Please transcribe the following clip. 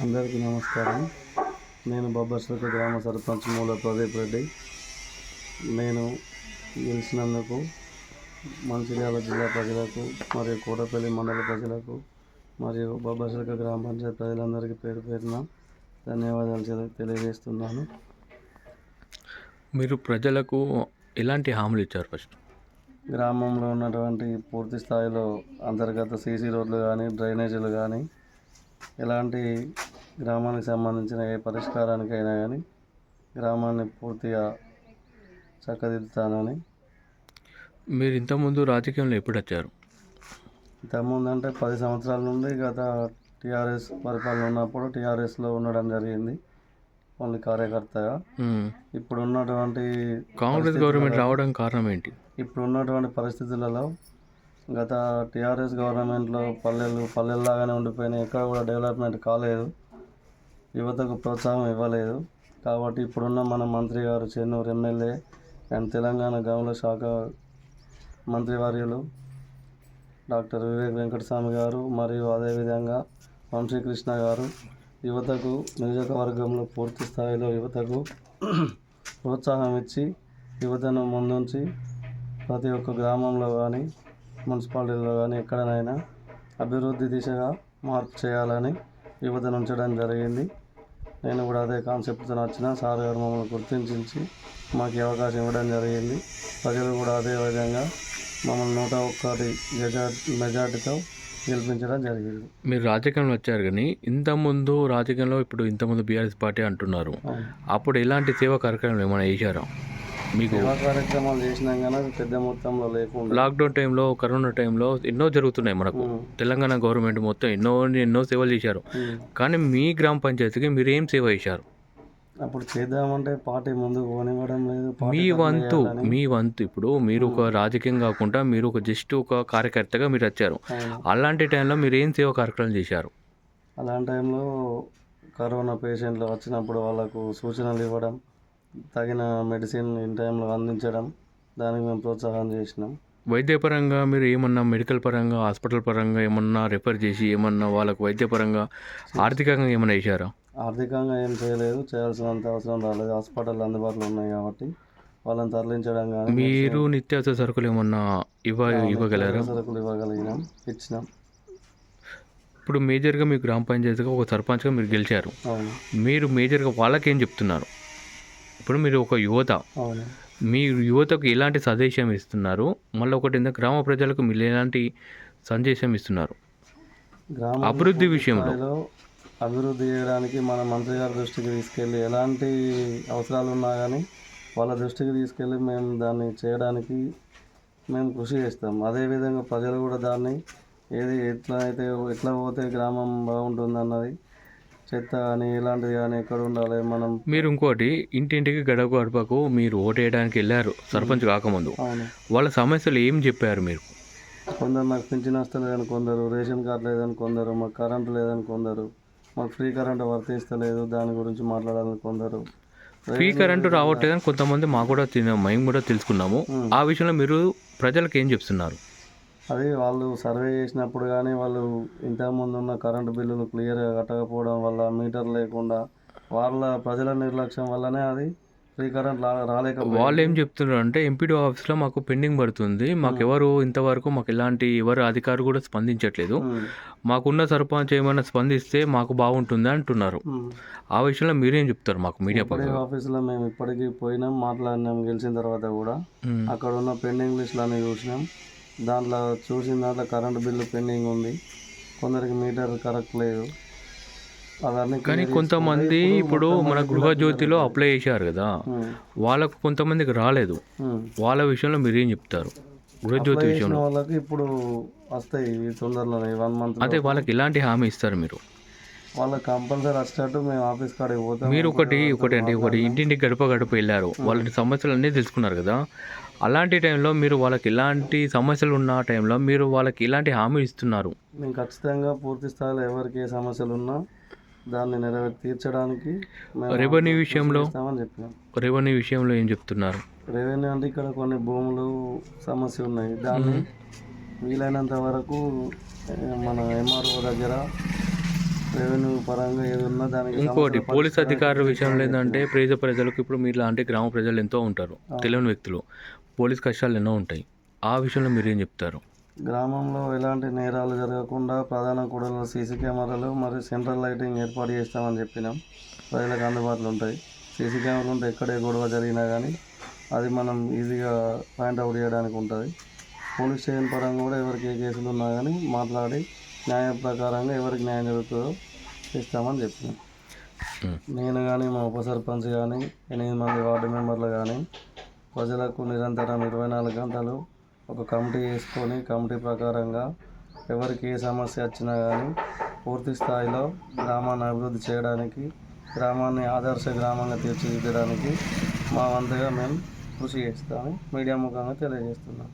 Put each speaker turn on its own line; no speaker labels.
అందరికీ నమస్కారం. నేను బొబ్బర్షక గ్రామ సర్పంచ్ మూల ప్రదీప్ రెడ్డి. నేను గెలిచినందుకు మంచిర్యాల జిల్లా ప్రజలకు మరియు కోటపల్లి మండల ప్రజలకు మరియు బొబ్బర్షక గ్రామ పంచాయతీ ప్రజలందరికీ పేరు పేరున ధన్యవాదాలు తెలి- తెలియజేస్తున్నాను.
మీరు ప్రజలకు ఎలాంటి హామీలు ఇచ్చారు ఫస్ట్?
గ్రామంలో ఉన్నటువంటి పూర్తి స్థాయిలో అంతర్గత సీసీ రోడ్లు కానీ డ్రైనేజీలు కానీ ఎలాంటి గ్రామానికి సంబంధించిన ఏ పరిష్కారానికైనా కానీ గ్రామాన్ని పూర్తిగా చక్కదిద్దుతానని
మీరు ఇంతకుముందు రాజకీయంలో ఎప్పుడు వచ్చారు?
ఇంతకుముందు అంటే పది సంవత్సరాల నుండి గత టీఆర్ఎస్ పరిపాలన ఉన్నప్పుడు టీఆర్ఎస్లో ఉండడం జరిగింది ఓన్లీ కార్యకర్తగా. ఇప్పుడు ఉన్నటువంటి
కాంగ్రెస్ గవర్నమెంట్ రావడం కారణం ఏంటి?
ఇప్పుడు ఉన్నటువంటి పరిస్థితులలో గత టీఆర్ఎస్ గవర్నమెంట్లో పల్లెలు పల్లెల్లాగానే ఉండిపోయినాయి. ఎక్కడ కూడా డెవలప్మెంట్ కాలేదు. యువతకు ప్రోత్సాహం ఇవ్వలేదు. కాబట్టి ఇప్పుడున్న మన మంత్రి గారు చెన్నూరు ఎమ్మెల్యే అండ్ తెలంగాణ గౌల శాఖ మంత్రివర్యులు డాక్టర్ వివేక్ వెంకటస్వామి గారు మరియు అదేవిధంగా వంశీకృష్ణ గారు యువతకు నియోజకవర్గంలో పూర్తి స్థాయిలో యువతకు ప్రోత్సాహం ఇచ్చి యువతను ముందుంచి ప్రతి ఒక్క గ్రామంలో కానీ మున్సిపాలిటీలో కానీ ఎక్కడనైనా అభివృద్ధి దిశగా మార్పు చేయాలని యువతను ఉంచడం జరిగింది. నేను కూడా అదే కాన్సెప్ట్తో వచ్చిన. సార్ గారు మమ్మల్ని గుర్తించి మాకు అవకాశం ఇవ్వడం జరిగింది. ప్రజలు కూడా అదే విధంగా మమ్మల్ని నూట ఒక్కటి మెజార్టీ మెజార్టీతో గెలిపించడం జరిగింది.
మీరు రాజకీయంలో వచ్చారు కానీ ఇంతకుముందు రాజకీయంలో ఇప్పుడు ఇంతకుముందు బీఆర్ఎస్ పార్టీ అంటున్నారు. అప్పుడు ఎలాంటి సేవా కార్యక్రమాలు ఏమైనా చేశారా? మీకు
కార్యక్రమాలు చేసినాం కానీ పెద్ద మొత్తంలో లేకుండా
లాక్డౌన్ టైంలో కరోనా టైంలో ఎన్నో జరుగుతున్నాయి మనకు. తెలంగాణ గవర్నమెంట్ మొత్తం ఎన్నో ఎన్నో సేవలు చేశారు. కానీ మీ గ్రామ పంచాయతీకి మీరు ఏం సేవ చేశారు?
అప్పుడు చేద్దామంటే పార్టీ ముందుకు పోనివ్వడం లేదు
మీ వంతు. మీ వంతు ఇప్పుడు మీరు ఒక రాజకీయం కాకుండా మీరు ఒక జస్ట్ ఒక కార్యకర్తగా మీరు వచ్చారు. అలాంటి టైంలో మీరు ఏం సేవ కార్యక్రమాలు చేశారు?
అలాంటి టైంలో కరోనా పేషెంట్లు వచ్చినప్పుడు వాళ్ళకు సూచనలు ఇవ్వడం తగిన మెడిసిన్ ఇన్ టైంలో అందించడం దానికి మేము ప్రోత్సాహం చేసినాం.
వైద్యపరంగా మీరు ఏమన్నా మెడికల్ పరంగా హాస్పిటల్ పరంగా ఏమన్నా రిఫర్ చేసి ఏమన్నా వాళ్ళకు వైద్యపరంగా ఆర్థికంగా ఏమన్నా చేశారా?
ఆర్థికంగా ఏం చేయలేదు. చేయాల్సినంత అవసరం రాలేదు. హాస్పిటల్ అందుబాటులో ఉన్నాయి కాబట్టి వాళ్ళని తరలించడం కానీ
మీరు నిత్యావసర సరుకులు ఏమన్నా ఇవ్వ ఇవ్వగలరా?
సరుకులు ఇవ్వగలిగినాం. ఇచ్చినాం.
ఇప్పుడు మేజర్గా మీ గ్రామ పంచాయతీగా ఒక సర్పంచ్గా మీరు గెలిచారు. మీరు మేజర్గా వాళ్ళకి చెప్తున్నారు? ఇప్పుడు మీరు ఒక యువత. మీ యువతకు ఎలాంటి సందేశం ఇస్తున్నారు? మళ్ళీ ఒకటి ఏంటంటే గ్రామ ప్రజలకు మీరు ఎలాంటి సందేశం ఇస్తున్నారు?
గ్రామ
అభివృద్ధి విషయంలో.
అభివృద్ధి చేయడానికి మన మంత్రి గారి దృష్టికి తీసుకెళ్ళి ఎలాంటి అవసరాలు ఉన్నా కానీ వాళ్ళ దృష్టికి తీసుకెళ్ళి మేము దాన్ని చేయడానికి మేము కృషి చేస్తాం. అదేవిధంగా ప్రజలు కూడా దాన్ని ఏది ఎట్లా అయితే ఎట్లా పోతే గ్రామం బాగుంటుంది అన్నది చెత్త కానీ ఇలాంటిది కానీ ఎక్కడ ఉండాలి మనం?
మీరు ఇంకోటి ఇంటింటికి గడప గడపకు మీరు ఓటేయడానికి వెళ్ళారు సర్పంచ్ కాకముందు. వాళ్ళ సమస్యలు ఏం చెప్పారు మీరు?
కొందరు నాకు పింఛన్ వస్తలేదని కొందరు రేషన్ కార్డు లేదని కొందరు మాకు కరెంటు లేదని కొందరు మాకు ఫ్రీ కరెంట్ వర్తిస్తలేదు దాని గురించి మాట్లాడాలని కొందరు.
ఫ్రీ కరెంటు రావట్లేదని కొంతమంది మాకు కూడా తిన మేము కూడా తెలుసుకున్నాము. ఆ విషయంలో మీరు ప్రజలకు ఏం చెప్తున్నారు?
అది వాళ్ళు సర్వే చేసినప్పుడు కానీ వాళ్ళు ఇంతకుముందు ఉన్న కరెంటు బిల్లులు క్లియర్గా కట్టకపోవడం వల్ల మీటర్ లేకుండా వాళ్ళ ప్రజల నిర్లక్ష్యం వల్లనే అది ఫ్రీ కరెంట్ రా రాలేకపోయింది.
వాళ్ళు ఏం చెప్తున్నారు అంటే ఎంపీడీ ఆఫీస్లో మాకు పెండింగ్ పడుతుంది. మాకు ఎవరు ఇంతవరకు మాకు ఎలాంటి ఎవరు అధికారు కూడా స్పందించట్లేదు. మాకున్న సర్పంచ్ ఏమైనా స్పందిస్తే మాకు బాగుంటుంది అంటున్నారు. ఆ. విషయంలో మీరేం చెప్తారు మాకు మీడియా
ఆఫీసులో మేము ఇప్పటికీ పోయినాం మాట్లాడినాం గెలిచిన తర్వాత కూడా. అక్కడ ఉన్న పెండింగ్ లిస్టులు అన్నీ చూసినాం. దాంట్లో చూసిన దాంట్లో కరెంటు బిల్లు పెండింగ్ ఉంది. కొందరికి మీటర్ కరెక్ట్ లేదు. అవన్నీ
కానీ కొంతమంది ఇప్పుడు మన గృహజ్యోతిలో అప్లై చేశారు కదా. వాళ్ళకు కొంతమందికి రాలేదు. వాళ్ళ విషయంలో మీరేం చెప్తారు? గృహజ్యోతి విషయంలో.
వాళ్ళకి ఇప్పుడు వస్తాయి తొందరలోనే వన్ మంత్
అదే వాళ్ళకి ఎలాంటి హామీ ఇస్తారు మీరు?
వాళ్ళకి కంపల్సరీ వచ్చేటట్టు మేము ఆఫీస్ కాడికి పోతాం.
మీరు ఒకటి ఒకటి అంటే ఒకటి ఇంటింటికి గడప గడప వెళ్ళారు. వాళ్ళ సమస్యలు అన్నీ తెలుసుకున్నారు కదా. అలాంటి టైంలో మీరు వాళ్ళకి ఎలాంటి సమస్యలు ఉన్న టైంలో మీరు వాళ్ళకి ఎలాంటి హామీ ఇస్తున్నారు.
మేము ఖచ్చితంగా పూర్తి స్థాయిలో ఎవరికి ఏ సమస్యలు ఉన్నా దాన్ని నెరవేర్చి తీర్చడానికి
రెవెన్యూ విషయంలో రెవెన్యూ విషయంలో ఏం చెప్తున్నారు?
రెవెన్యూ అంటే ఇక్కడ కొన్ని భూములు సమస్య ఉన్నాయి. దాన్ని వీలైనంత వరకు మన ఎంఆర్ఓ దగ్గర రెవెన్యూ పరంగా ఏది ఉన్నా దానికి
ఇంకోటి పోలీస్ అధికారుల విషయంలో. ఏంటంటే పేద ప్రజలకు ఇప్పుడు మీరు లాంటి గ్రామ ప్రజలు ఎంతో ఉంటారు తెలియని వ్యక్తులు. పోలీస్ కష్టాలు ఎన్నో ఉంటాయి. ఆ విషయంలో మీరు ఏం చెప్తారు?
గ్రామంలో ఎలాంటి నేరాలు జరగకుండా ప్రధాన కూడలో సీసీ కెమెరాలు మరియు సెంట్రల్ లైటింగ్ ఏర్పాటు చేస్తామని చెప్పినాం. ప్రజలకు అందుబాటులో ఉంటాయి. సీసీ కెమెరాలు ఉంటే ఎక్కడే గొడవ జరిగినా కానీ అది మనం ఈజీగా పాయింట్ అవుట్ చేయడానికి ఉంటుంది. పోలీస్ స్టేషన్ పరంగా కూడా ఎవరికి ఏ కేసులు ఉన్నా కానీ మాట్లాడి న్యాయ ప్రకారంగా ఎవరికి న్యాయం జరుగుతుందో చేస్తామని చెప్పినాం. నేను కానీ మా ఉప సర్పంచ్ కానీ ఎనిమిది మంది వార్డు మెంబర్లు కానీ ప్రజలకు నిరంతరం ఇరవై నాలుగు గంటలు ఒక కమిటీ వేసుకొని కమిటీ ప్రకారంగా ఎవరికి ఏ సమస్య వచ్చినా కానీ పూర్తి స్థాయిలో గ్రామాన్ని అభివృద్ధి చేయడానికి గ్రామాన్ని ఆదర్శ గ్రామంగా తీర్చిదిద్దడానికి మా వంతుగా మేము కృషి చేస్తామని మీడియా ముఖంగా తెలియజేస్తున్నాం.